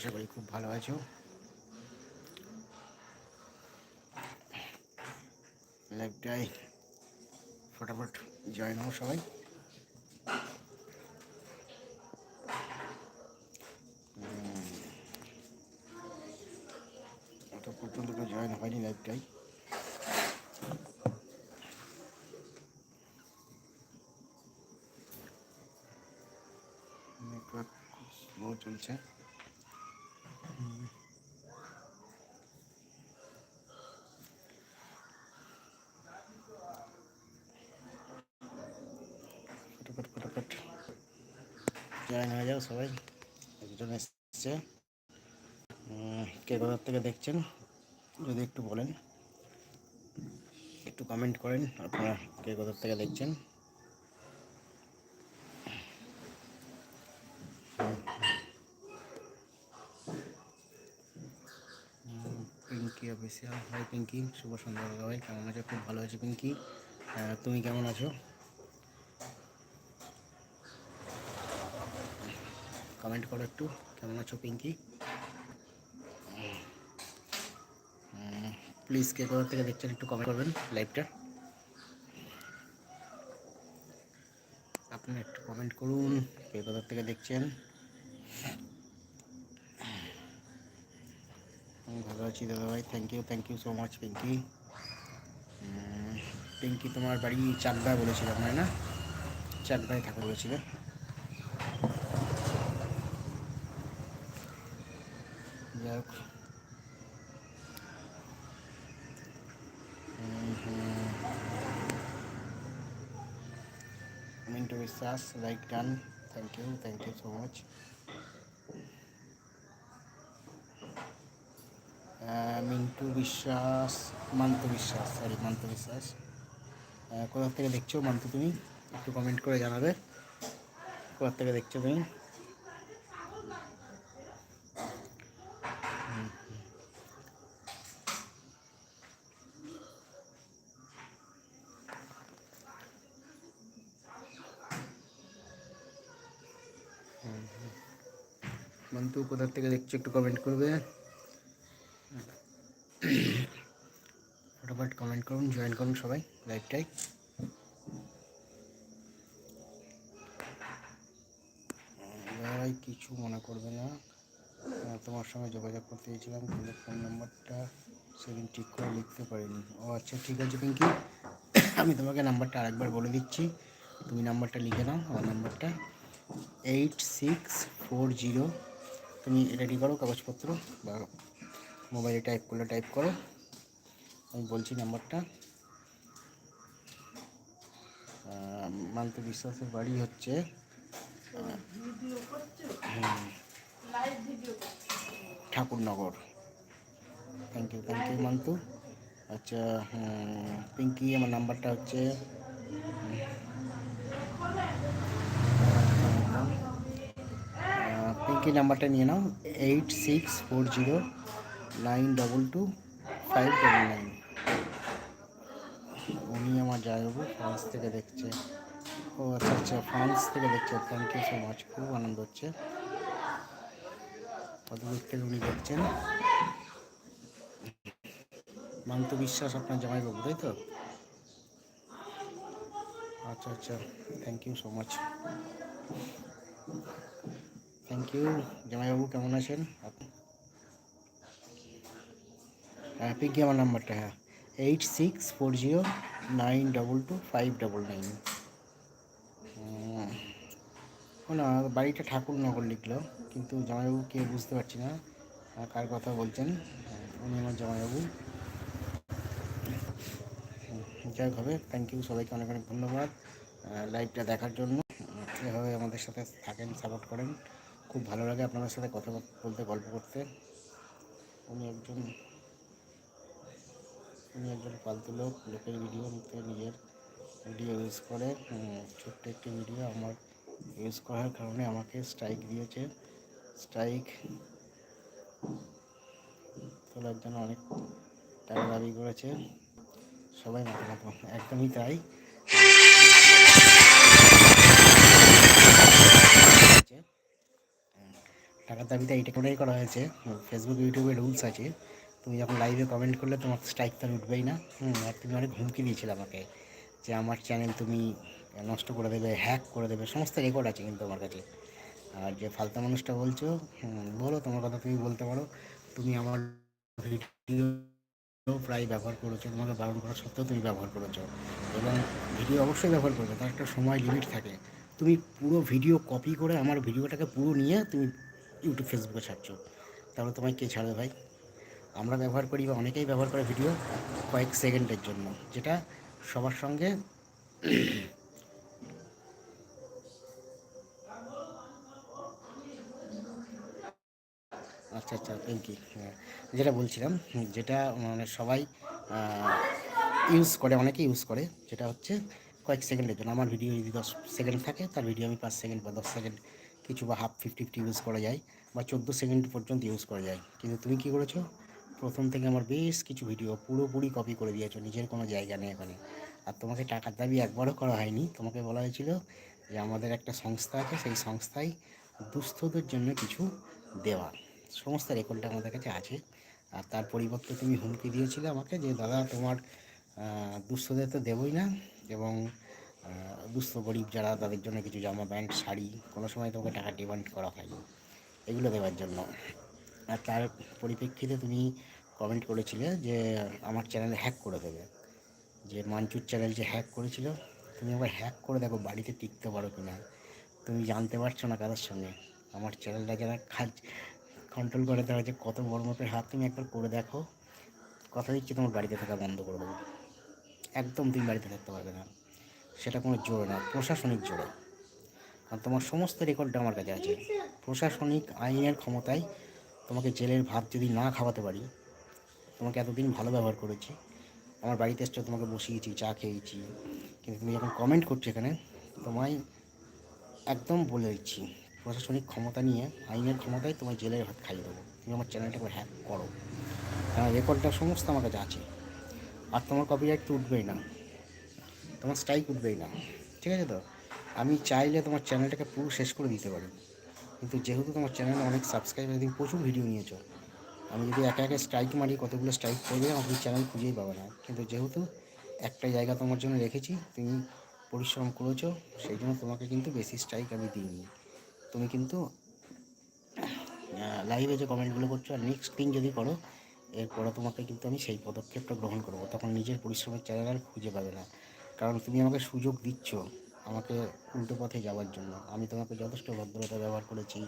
আশা করি খুব ভালো আছো। লাইভটাই ফটাফট জয়েন হও সবাই উম, অত পর্যন্ত কেউ জয়েন হয়নি লাইভটাই নেটওয়ার্ক খুব স্লো চলছে ফটাফট জয়েন হয়ে যাও সবাই একজন এসছে কে কোথার থেকে দেখছেন যদি একটু বলেন একটু কমেন্ট করেন আপনারা কে কোথার থেকে দেখছেন পিঙ্কি অফিসিয়াল হাই পিঙ্কি শুভ সন্ধ্যা ভাই কেমন আছো খুব ভালো আছি পিঙ্কি তুমি কেমন আছো কমেন্ট করো একটু। কেমন আছো, পিঙ্কি? প্লিজ কে কোথা থেকে দেখছেন একটু কমেন্ট করবেন লাইভটা আপনি একটু কমেন্ট করুন, কে কোথা থেকে দেখছেন। আমি ভালো আছি দাদা ভাই thank you thank you so much Pinki Pinki তোমার বাড়ি চাকদায় বলেছিলাম না? চাকদায় থাকো বলেছিলে। হোক Mintu Biswas like done thank you thank you so much Mintu Biswas Mantu Biswas sorry মান্তু বিশ্বাস আহ, কোথা থেকে দেখছ মান্তু তুমি? একটু কমেন্ট করে জানাবে। কোথা থেকে দেখছ তুমি? মন্তু কোথা থেকে দেখছ একটু কমেন্ট করবে। ফটাফট কমেন্ট করুন জয়েন করুন সবাই লাইভটাই ভাই কিছু মনে করবে না। তোমার সঙ্গে যোগাযোগ করতে চেয়েছিলাম কিন্তু ফোন নাম্বারটা সেদিন ঠিক করে লিখতে পারিনি। ও আচ্ছা ঠিক আছে পিঙ্কি। আমি তোমাকে নাম্বারটা আরেকবার বলে দিচ্ছি। তুমি নাম্বারটা লিখে নাও, আমার নাম্বারটা এইট সিক্স ফোর জিরো তুমি রেডি করো কাগজপত্র বা মোবাইলে টাইপ করলে টাইপ করো। আমি বলছি নাম্বারটা মান্তু বিশ্বাসের বাড়ি হচ্ছে Thakurnagar. Thank you thank you Mantu আচ্ছা পিঙ্কি, আমার নাম্বারটা হচ্ছে পিঙ্কি নাম্বারটা নিয়ে নাও eight six four zero nine double two five double nine উনি আমার জায়গাবু ফ্রান্স থেকে দেখছে। ও আচ্ছা আচ্ছা ফ্রান্স থেকে দেখছে। থ্যাংক ইউ সো মাচ খুব আনন্দ হচ্ছে। কত উনি দেখছেন। মান্ত বিশ্বাস আপনার জামাইবাবু, তাই তো? আচ্ছা আচ্ছা thank you so much thank you জামাইবাবু কেমন আছেন? আপনি? হ্যাঁ পিঙ্কি আমার নাম্বারটা? হ্যাঁ। Eight six four zero nine double two five double nine না বাড়িটা ঠাকুরনগর লিখলো কিন্তু জামাইবাবু কে বুঝতে পারছি না কার কথা বলছেন? হ্যাঁ, উনি আমার জামাইবাবু। যাই হবে থ্যাংক ইউ সবাইকে অনেক অনেক ধন্যবাদ। লাইভটা দেখার জন্য। এভাবে আমাদের সাথে থাকেন সাপোর্ট করেন। খুব ভালো লাগে আপনাদের সাথে কথা বলতে, গল্প করতে। উনি একজন উনি একজন পালতু লোক, লোকের ভিডিও নিতে নিজের ভিডিও ইউজ করে। ছোট্ট একটি ভিডিও আমার ইউজ করার কারণে আমাকে স্ট্রাইক দিয়েছে। স্ট্রাইক তোলার জন্য অনেক টাকা দাবি করেছে। সবাই মাথা একদমই তাই। দাবিতে এইটা করেই করা হয়েছে। ফেসবুক ইউটিউবে রুলস আছে। তুমি যখন লাইভে কমেন্ট করলে তোমার স্ট্রাইক তো উঠবেই না। হুম, আর তুমি অনেক হুমকি দিয়েছিলে আমাকে যে আমার চ্যানেল তুমি নষ্ট করে দেবে হ্যাক করে দেবে, সমস্ত রেকর্ড আছে কিন্তু আমার কাছে। আর যে ফালতু মানুষটা বলছো বলো তোমার কথা তুমি বলতে পারো। তুমি আমার ভিডিও প্রায় ব্যবহার করেছ, তোমাকে বারণ করা সত্ত্বেও তুমি ব্যবহার করেছ। এবং ভিডিও অবশ্যই ব্যবহার করবে, তার একটা সময় লিমিট থাকে। তুমি পুরো ভিডিও কপি করে আমার ভিডিওটাকে পুরো নিয়ে তুমি ইউটিউব ফেসবুকে ছাড়ছো তাহলে তোমায় কে ছাড়বে ভাই? আমরা ব্যবহার করি বা অনেকেই ব্যবহার করে ভিডিও কয়েক সেকেন্ডের জন্য, যেটা সবার সঙ্গে আচ্ছা আচ্ছা পিঙ্কি হ্যাঁ যেটা বলছিলাম, যেটা মানে সবাই ইউজ করে অনেকে ইউজ করে যেটা হচ্ছে কয়েক সেকেন্ডের জন্য। আমার ভিডিও যদি দশ সেকেন্ড থাকে, তার ভিডিও আমি পাঁচ সেকেন্ড বা দশ সেকেন্ড কিছু বা হাফ ফিফটি ফিফটি ইউজ করা যায় বা চোদ্দ সেকেন্ড পর্যন্ত ইউজ করা যায়। কিন্তু তুমি কী করেছ? প্রথম থেকে আমার বেশ কিছু ভিডিও পুরোপুরি কপি করে দিয়েছ, নিজের কোনো জায়গা নেই এখানে। আর তোমাকে টাকার দাবি একবারও করা হয়নি। তোমাকে বলা হয়েছিল যে আমাদের একটা সংস্থা আছে, সেই সংস্থায় দুস্থদের জন্য কিছু দেওয়া। সমস্ত রেকর্ডটা আমাদের কাছে আছে। আর তার পরিবর্তে তুমি হুমকি দিয়েছিলে আমাকে যে, দাদা, তোমার দুস্থদের তো দেবই না এবং দুস্থ গরিব যারা তাদের জন্য কিছু জামা প্যান্ট, শাড়ি, কোনো সময় তোমাকে টাকা ডিমান্ড করা হয়নি। এগুলো দেওয়ার জন্য। আর তার পরিপ্রেক্ষিতে তুমি কমেন্ট করেছিলে যে আমার চ্যানেল হ্যাক করে দেবে। যে মাঞ্চুর চ্যানেল যে হ্যাক করেছিল, তুমি আবার হ্যাক করে দেখো বাড়িতে টিকতে পারো কি না তুমি জানতে পারছ না কারোর সঙ্গে। আমার চ্যানেলটা যারা খাজ কন্ট্রোল করে দেওয়া যে কত বড় মাপের হাত, তুমি একবার করে দেখো। কথা দিচ্ছি, তোমার বাড়িতে থাকা বন্ধ করে দেবো। একদম তুমি বাড়িতে থাকতে পারবে না। সেটা কোনো জোরে না প্রশাসনিক জোরে। কারণ তোমার সমস্ত রেকর্ডটা আমার কাছে আছে। প্রশাসনিক আইনের ক্ষমতায় তোমাকে জেলের ভাত যদি না খাওয়াতে পারি, তোমাকে এতদিন ভালো ব্যবহার করেছি। আমার বাড়িতে এসছো তোমাকে বসিয়েছি, চা খেয়েছি। কিন্তু তুমি যখন কমেন্ট করছ এখানে, তোমায় একদম বলে দিচ্ছি, প্রশাসনিক ক্ষমতা নিয়ে, আইনের ক্ষমতায় তোমায় জেলের ভাত খাইয়ে দেবো। তুমি আমার চ্যানেলটাকে হ্যাক করো। কারণ রেকর্ডটা সমস্ত আমার কাছে আছে। আর তোমার কপিরাইট তো উঠবেই না। তোমার স্ট্রাইক উঠবেই না। ঠিক আছে তো? আমি চাইলে তোমার চ্যানেলটাকে পুরো শেষ করে দিতে পারি। কিন্তু যেহেতু তোমার চ্যানেলে অনেক সাবস্ক্রাইবার তুমি প্রচুর ভিডিও নিয়েছো। আমি যদি একা একা স্ট্রাইক মারি, কতগুলো স্ট্রাইক করবে, আমাকে চ্যানেল খুঁজেই পাবে না। কিন্তু যেহেতু একটা জায়গা তোমার জন্য রেখেছি, তুমি পরিশ্রম করেছ, সেই জন্য তোমাকে কিন্তু বেশি স্ট্রাইক আমি দিইনি। তুমি কিন্তু লাইভে যে কমেন্টগুলো করছ, আর নেক্সট দিন যদি করো, এরপরে তোমাকে কিন্তু আমি সেই পদক্ষেপটা গ্রহণ করব। তখন নিজের পরিশ্রমের চ্যানেল আর খুঁজে পাবে না। কারণ তুমি আমাকে সুযোগ দিচ্ছ আমাকে উল্টো পথে যাওয়ার জন্য। আমি তোমাকে যথেষ্ট ভদ্রতা ব্যবহার করেছি,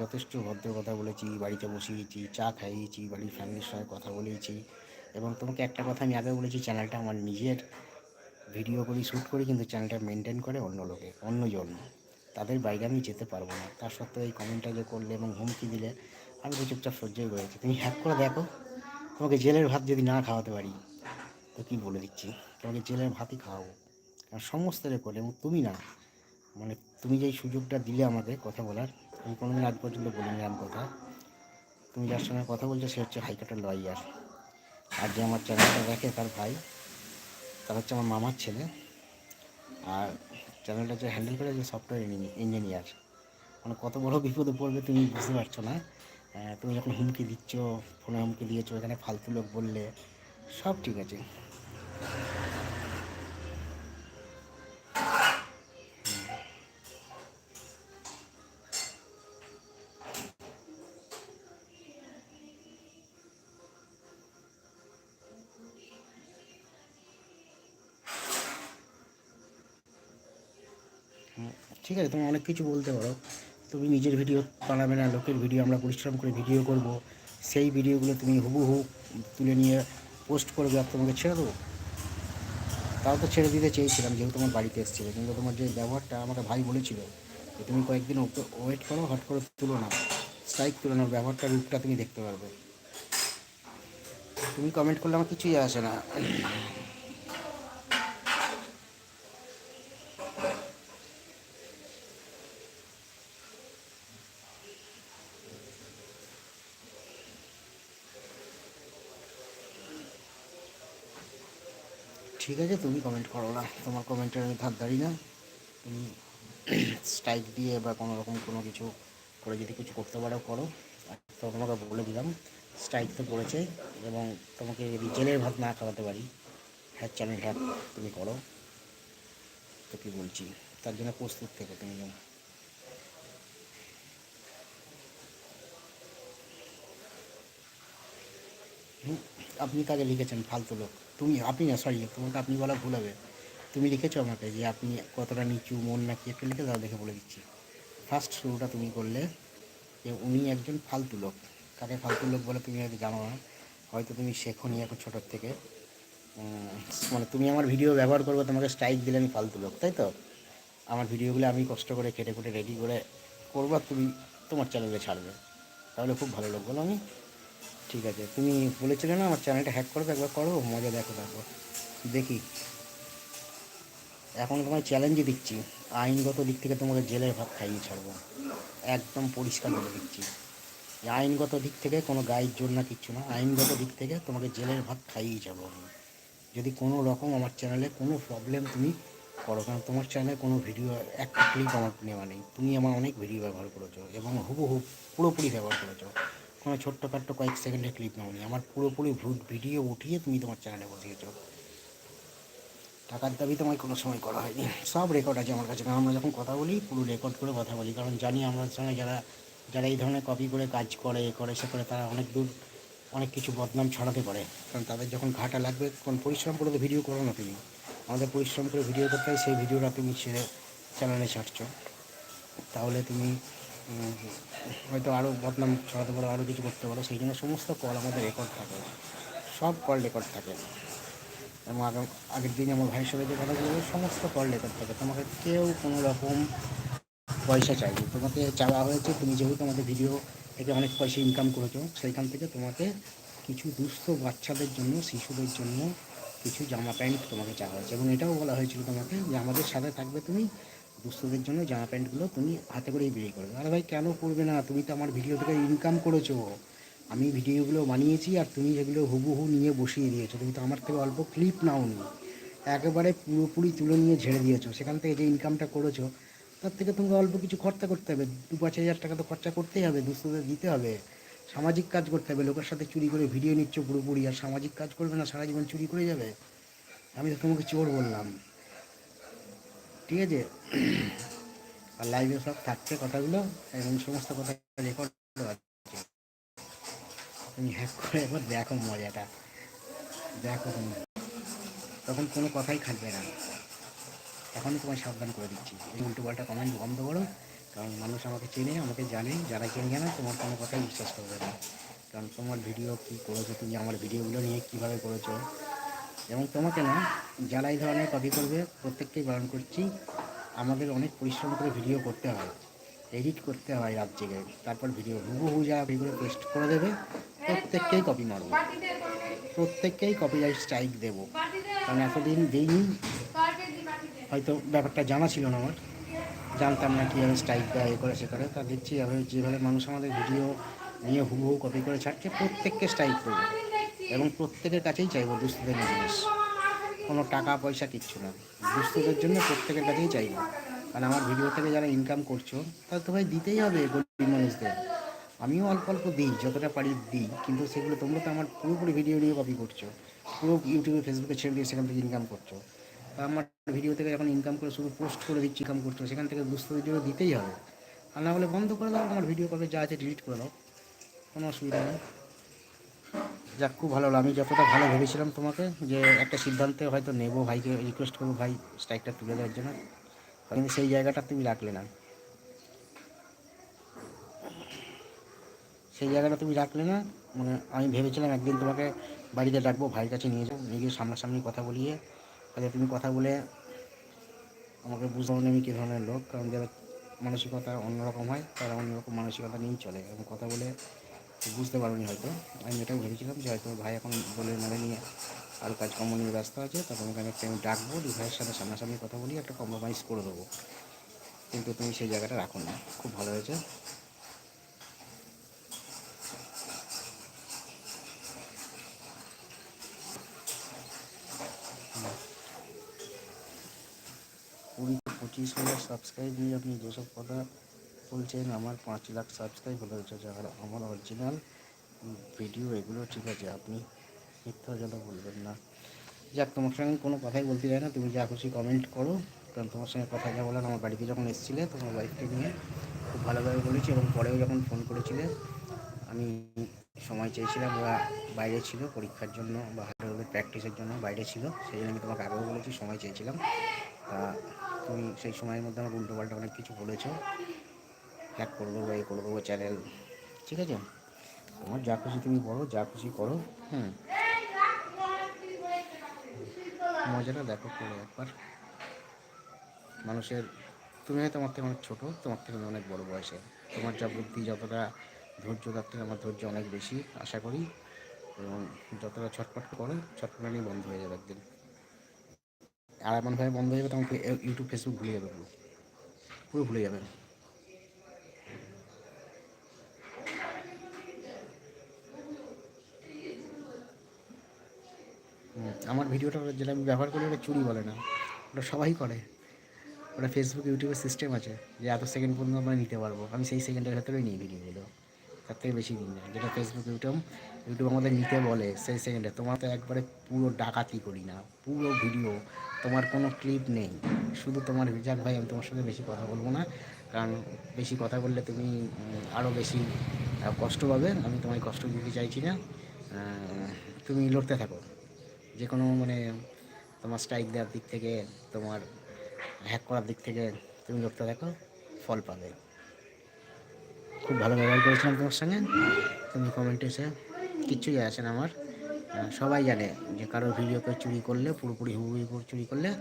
যথেষ্ট ভদ্র কথা বলেছি, বাড়িতে বসিয়েছি, চা খাইয়েছি, বাড়ির ফ্যামিলির সঙ্গে কথা বলেছি এবং তোমাকে একটা কথা আমি আগে বলেছি চ্যানেলটা আমার নিজের। ভিডিও করি শ্যুট করি, কিন্তু চ্যানেলটা মেনটেন করে অন্য লোকে অন্যজন তাদের বাইরে আমি যেতে পারব না। তার সত্ত্বেও এই কমেন্টটা যে করলে এবং হুমকি দিলে, আমি তো চুপচাপ সহ্যই করেছি। তুমি হ্যাক করে দেখো, তোমাকে জেলের ভাত যদি না খাওয়াতে পারি, তো কী বলে দিচ্ছি? তোমাকে জেলের ভাতই খাওয়াবো। কারণ সমস্ত রেকর্ড এবং তুমি না। মানে তুমি যেই সুযোগটা দিলে আমাকে কথা বলার, আমি কোনোদিন আজ পর্যন্ত বলিনি এরকম কথা। তুমি যার সঙ্গে কথা বলছো, সে হচ্ছে হাইকোর্টের লয়ার আর যে আমার চ্যানেলটা দেখে তার ভাই, তার হচ্ছে আমার মামার ছেলে। আর চ্যানেলটা যে হ্যান্ডেল করে যে সফটওয়্যার ইঞ্জিনিয়ার মানে কত বড় বিপদে পড়বে তুমি বুঝতে পারছ না। তুমি যখন হুমকি দিচ্ছ, ফোনে হুমকি দিয়েছ, এখানে ফালতু লোক বললে, সব ঠিক আছে। ঠিক আছে? তুমি অনেক কিছু বলতে পারো। তুমি নিজের ভিডিও বানাবে না, লোকের ভিডিও আমরা পরিশ্রম করে ভিডিও করব। সেই ভিডিওগুলো তুমি হুবহু তুলে নিয়ে পোস্ট করবে আর তোমাকে ছেড়ে দেবো। তাও তো ছেড়ে দিতে চেয়েছিলাম, যেহেতু তোমার বাড়িতে এসেছিলে। কিন্তু তোমার যে ব্যবহারটা আমাকে ভাই বলেছিল যে তুমি কয়েকদিন ওয়েট করো, হট করে তুলো না। স্ট্রাইক তুলো না ব্যবহারটা রূপটা তুমি দেখতে পারবে। তুমি কমেন্ট করলে আমার কিছুই আসে না। ঠিক আছে, তুমি কমেন্ট করো না। তোমার কমেন্টের আমি ধার দাঁড়ি না। তুমি স্ট্রাইক দিয়ে বা কোনো রকম কোনো কিছু করে যদি কিছু করতে পারো, করো। তো তোমাকে বলে দিলাম স্ট্রাইক তো পড়েছে এবং তোমাকে যদি জেলের ভাত না খাওয়াতে পারি হ্যাঁ চ্যানেল হ্যাক তুমি করো। তো কী বলছি, তার জন্য প্রস্তুত থেকো তুমি যেন। আপনি কাজে লিখেছেন? ফালতু লোক। তুমি আপনি না সরি তোমাকে আপনি বলা ভুল হবে। তুমি লিখেছো আমাকে যে আপনি কতটা নিচু, মন না কি একটু লিখে দাও দেখে বলে দিচ্ছি। ফার্স্ট শুরুটা তুমি করলে যে উনি একজন ফালতু লোক। কাকে ফালতু লোক বলে তুমি হয়তো জানো না। হয়তো তুমি শেখো নি এখন ছোটোর থেকে। মানে তুমি আমার ভিডিও ব্যবহার করবে, তোমাকে স্ট্রাইক দিলে আমি ফালতু লোক, তাই তো? আমার ভিডিওগুলো আমি কষ্ট করে কেটে কুটে রেডি করে করব তুমি তোমার চ্যানেলে ছাড়বে। তাহলে খুব ভালো লোক বলো আমি। ঠিক আছে। তুমি বলেছিলে না আমার চ্যানেলটা হ্যাক করবে একবার করো, মজা দেখো তারপর। দেখি। এখন তোমায় চ্যালেঞ্জই দিচ্ছি। আইনগত দিক থেকে তোমাকে জেলের ভাত খাইয়ে ছাড়বো। একদম পরিষ্কার বলে দিচ্ছি। আইনগত দিক থেকে কোনো গায়ের জোর না, কিচ্ছু না। আইনগত দিক থেকে তোমাকে জেলের ভাত খাইয়ে যাব আমি। যদি কোনো রকম আমার চ্যানেলে কোনো প্রবলেম তুমি করো, কারণ তোমার চ্যানেলে কোনো ভিডিও একটা ক্লিপ আমার নেওয়া নেই। তুমি আমার অনেক ভিডিও ব্যবহার করেছ এবং হুবহু পুরোপুরি ব্যবহার করেছ। কোনো ছোট্টখাট্ট কয়েক সেকেন্ডের ক্লিপ নাওনি আমার পুরোপুরি ভূত ভিডিও উঠিয়ে তুমি তোমার চ্যানেলে বসিয়েছো টাকার দাবি তোমায় কোনো সময় করা হয়নি। সব রেকর্ড আছে আমার কাছে। কারণ আমরা যখন কথা বলি, পুরো রেকর্ড করে কথা বলি। কারণ জানি আমার সঙ্গে যারা যারা এই ধরনের কপি করে কাজ করে, এ করে, সে করে, তারা অনেক দূর অনেক কিছু বদনাম ছড়াতে পারে। কারণ তাদের যখন ঘাটা লাগবে কোন পরিশ্রম করে তো ভিডিও করো না তুমি। আমাদের পরিশ্রম করে ভিডিও করতে হয়, সেই ভিডিওটা তুমি ছেড়ে চ্যানেলে ছাড়ছো। তাহলে তুমি হয়তো আরও বদনাম ছড়াতে পারো আরও কিছু করতে পারো, সেই জন্য সমস্ত কল আমাদের রেকর্ড থাকে। সব কল রেকর্ড থাকে। এবং আগাম আগের দিন আমার ভাইয়ের সাথে যে কথা বলব, সমস্ত কল রেকর্ড থাকে। তোমাকে কেউ কোনো রকম পয়সা চাইবে তোমাকে চাওয়া হয়েছে, তুমি যেহেতু আমাদের ভিডিও থেকে অনেক পয়সা ইনকাম করেছ, সেইখান থেকে তোমাকে কিছু দুস্থ বাচ্চাদের জন্য, শিশুদের জন্য কিছু জামা প্যান্ট তোমাকে চাওয়া হয়েছে। এবং এটাও বলা হয়েছিল তোমাকে যে আমাদের সাথে থাকবে তুমি দুস্থদের জন্য জামা প্যান্টগুলো তুমি হাতে করেই বিক্রি করবে। আরে ভাই, কেন করবে না? তুমি তো আমার ভিডিও থেকে ইনকাম করেছ। আমি ভিডিওগুলো বানিয়েছি আর তুমি সেগুলো হুবহু নিয়ে বসিয়ে দিয়েছ, তুমি তো আমার থেকে অল্প ক্লিপ নাওনি। একেবারে পুরোপুরি তুলে নিয়ে ঝেড়ে দিয়েছ। সেখান থেকে যে ইনকামটা করেছ, তার থেকে তোমাকে অল্প কিছু খরচা করতে হবে। দু পাঁচ হাজার টাকা তো খরচা করতেই হবে দুস্থদের দিতে হবে। সামাজিক কাজ করতে হবে, লোকের সাথে চুরি করে ভিডিও নিচ্ছ পুরোপুরি। আর সামাজিক কাজ করবে না, সারা জীবন চুরি করে যাবে। আমি তো তোমাকে চোর বললাম। ঠিক আছে? আর লাইভে সব থাকছে কথাগুলো এবং সমস্ত কথা রেকর্ড তুমি হ্যাক করে একবার দেখো মজাটা। দেখো তুমি। তখন কোনো কথাই খাটবে না। এখনই তোমায় সাবধান করে দিচ্ছি। এই উল্টো পাল্টা কমেন্ট বন্ধ করো, কারণ মানুষ আমাকে চেনে, আমাকে জানে। যারা চেনে জানে, তোমার কোনো কথাই বিশ্বাস করবে না। কারণ তোমার ভিডিও কী করেছ, তুমি আমার ভিডিওগুলো নিয়ে কীভাবে করেছ? এবং তোমাকে না, যারা এই ধরনের কপি করবে, প্রত্যেককেই বারণ করছি। আমাদের অনেক পরিশ্রম করে ভিডিও করতে হয় এডিট করতে হয় রাত জেগে। তারপর ভিডিও হুবহু যা ভিডিও পেস্ট করে দেবে, প্রত্যেককেই কপি মারবো। প্রত্যেককেই কপিরাইট স্ট্রাইক দেবো। কারণ এতদিন দিইনি। হয়তো ব্যাপারটা জানা ছিল না আমার। জানতাম না কীভাবে স্ট্রাইক দেয়, এ করে, সে করে। তা দেখছি যেভাবে মানুষ আমাদের ভিডিও নিয়ে হুবহু কপি করে ছাড়ছে, প্রত্যেককে স্ট্রাইক করব। এবং প্রত্যেকের কাছেই চাইব দুস্থদের জিনিস কোনো টাকা, পয়সা, কিচ্ছু না। দুস্থদের জন্য প্রত্যেকের কাছেই চাইব। কারণ আমার ভিডিও থেকে যারা ইনকাম করছ তাদের তো ভাই দিতেই হবে গরিব মানুষদের। আমিও অল্প অল্প দিই, যতটা পারি দিই, কিন্তু সেগুলো তোমরা তো আমার পুরোপুরি ভিডিও নিয়ে কপি করছ। পুরো ইউটিউবে ফেসবুকে ছেড়ে দিয়ে সেখান থেকে ইনকাম করছ। আমার ভিডিও থেকে যখন ইনকাম করে শুধু পোস্ট করে দিচ্ছি ইনকাম করছ, সেখান থেকে দুস্থদের জন্য দিতেই হবে। আর না হলে বন্ধ করে দাও আমার ভিডিও কবে যা আছে ডিলিট করে দাও। কোনো অসুবিধা নেই। যাক, খুব ভালো হলো আমি যতটা ভালো ভেবেছিলাম তোমাকে যে একটা সিদ্ধান্তে হয়তো নেব ভাইকে রিকোয়েস্ট করব ভাই স্ট্রাইকটা তুলে দেওয়ার জন্য। কিন্তু সেই জায়গাটা তুমি রাখলে না। সেই জায়গাটা তুমি রাখলে না মানে আমি ভেবেছিলাম একদিন তোমাকে বাড়িতে ডাকবো, ভাইয়ের কাছে নিয়ে যাব। নিয়ে গিয়ে সামনাসামনি কথা বলিয়ে, তাহলে তুমি কথা বলে আমাকে বুঝতে পারো আমি কী ধরনের লোক, কারণ যারা মানসিকতা অন্যরকম হয়, তারা অন্যরকম মানসিকতা নিয়েই চলে। এবং কথা বলে বুঝতে পারোনি হয়তো। আমি এটাও ভেবেছিলাম যে হয়তো ভাই এখন বলে মেলে নিয়ে আরও কাজকর্ম নিয়ে ব্যস্ত আছে, তখন ওখানে একটা আমি ডাকবো দিয়ে ভাইয়ের সাথে সামনাসামনি কথা বলি, একটা কম্প্রোমাইজ করে দেবো। কিন্তু তুমি সেই জায়গাটা রাখো না, খুব ভালো হয়েছে। কুড়ি পঁচিশ হাজার সাবস্ক্রাইব নিয়ে আপনি যেসব কথা বলছেন আমার পাঁচ লাখ সাবস্ক্রাইব হলে আর আমার অরিজিনাল ভিডিও এগুলো ঠিক আছে, আপনি মিথ্যা যেন বলবেন না। যাক, তোমার সঙ্গে কোনো কথাই বলতে চাই না, তুমি যা খুশি কমেন্ট করো, কারণ তোমার সঙ্গে কথা যা বলার আমার বাড়িতে যখন এসেছিলে, তোমার ওয়াইফকে নিয়ে খুব ভালোভাবে বলেছি, এবং পরেও যখন ফোন করেছিলে, আমি সময় চেয়েছিলাম, ওরা বাইরে ছিল, পরীক্ষার জন্য বা হার্ডওয়ার্কের প্র্যাকটিসের জন্য বাইরে ছিল, সেই জন্য আমি তোমাকে আগেও বলেছি, সময় চেয়েছিলাম। তা, তুমি সেই সময়ের মধ্যে আমার উল্টোপাল্টা অনেক কিছু বলেছ। হ্যাক করে দেবো, এই করে দেবো চ্যানেল ঠিক আছে? তোমার যা খুশি তুমি করো, যা খুশি করো। হুম। মজাটা দেখো করে একবার। মানুষের, তুমি হয়তো আমার থেকে অনেক ছোটো, তোমার থেকে অনেক বড় বয়সে। তোমার যা বুদ্ধি, যতটা ধৈর্য, তার থেকে আমার ধৈর্য অনেক বেশি, আশা করি। এবং যতটা ছটপট করো, ছটপটানি বন্ধ হয়ে যাবে একদিন। আর এমনভাবে বন্ধ হয়ে যাবে তখন ইউটিউব ফেসবুক ভুলে যাবে পুরো। পুরো ভুলে যাবে। আমার ভিডিওটা যেটা আমি ব্যবহার করি ওটা চুরি বলে না। ওটা সবাই করে। ওটা ফেসবুক ইউটিউবের সিস্টেম আছে যে এত সেকেন্ড পর্যন্ত আমরা নিতে পারব। আমি সেই সেকেন্ডের ভেতরেই নিই ভিডিওগুলো তার থেকে বেশি দিন না। যেটা ফেসবুক ইউটিউব ইউটিউব আমাদের নিতে বলে সেই সেকেন্ডে তোমার তো একবারে পুরো ডাকাতি করি না। পুরো ভিডিও। তোমার কোনো ক্লিপ নেই। শুধু তোমার যাক ভাই, আমি তোমার সঙ্গে বেশি কথা বলব না। কারণ বেশি কথা বললে তুমি আরও বেশি কষ্ট পাবে। আমি তোমায় কষ্ট দিতে চাইছি না। তুমি লড়তে থাকো। যে কোনো মানে তোমার স্ট্রাইক দেওয়ার দিক থেকে, তোমার হ্যাক করার দিক থেকে তুমি লড়তে থাকো ফল পাবে। খুব ভালো ব্যবহার করেছিলাম তোমার সঙ্গে। তুমি কমেন্টে এসে কিচ্ছু যায় না আমার। সবাই জানে যে কারোর ভিডিওকে চুরি করলে, পুরোপুরি করে চুরি করলে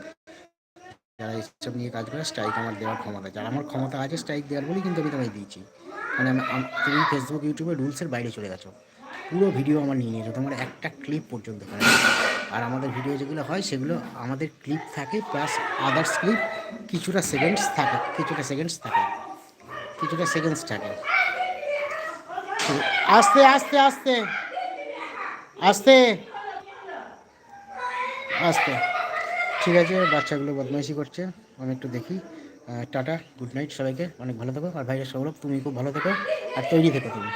যারা এইসব নিয়ে কাজ করে স্ট্রাইক আমার দেওয়ার ক্ষমতা। যারা আমার ক্ষমতা আছে স্ট্রাইক দেওয়ার বলেই কিন্তু আমি তোমায় দিয়েছি। মানে আমি- তুমি ফেসবুক ইউটিউবে রুলসের বাইরে চলে গেছো। পুরো ভিডিও আমার নিয়ে নিয়েছো। তোমার একটা ক্লিপ পর্যন্ত। আর আমাদের ভিডিও যেগুলো হয়, সেগুলো আমাদের ক্লিপ থাকে প্লাস আদার্স ক্লিপ কিছুটা সেকেন্ডস থাকে, কিছুটা সেকেন্ডস থাকে, কিছুটা সেকেন্ডস থাকে। আস্তে আস্তে আস্তে আস্তে আস্তে। ঠিক আছে বাচ্চাগুলো বদমাইশি করছে, আমি একটু দেখি। টাটা গুড নাইট সবাইকে, অনেক ভালো থেকো। আর ভাইরা সৌরভ, তুমি খুব ভালো থেকো, আর তৈরি থেকো তুমি।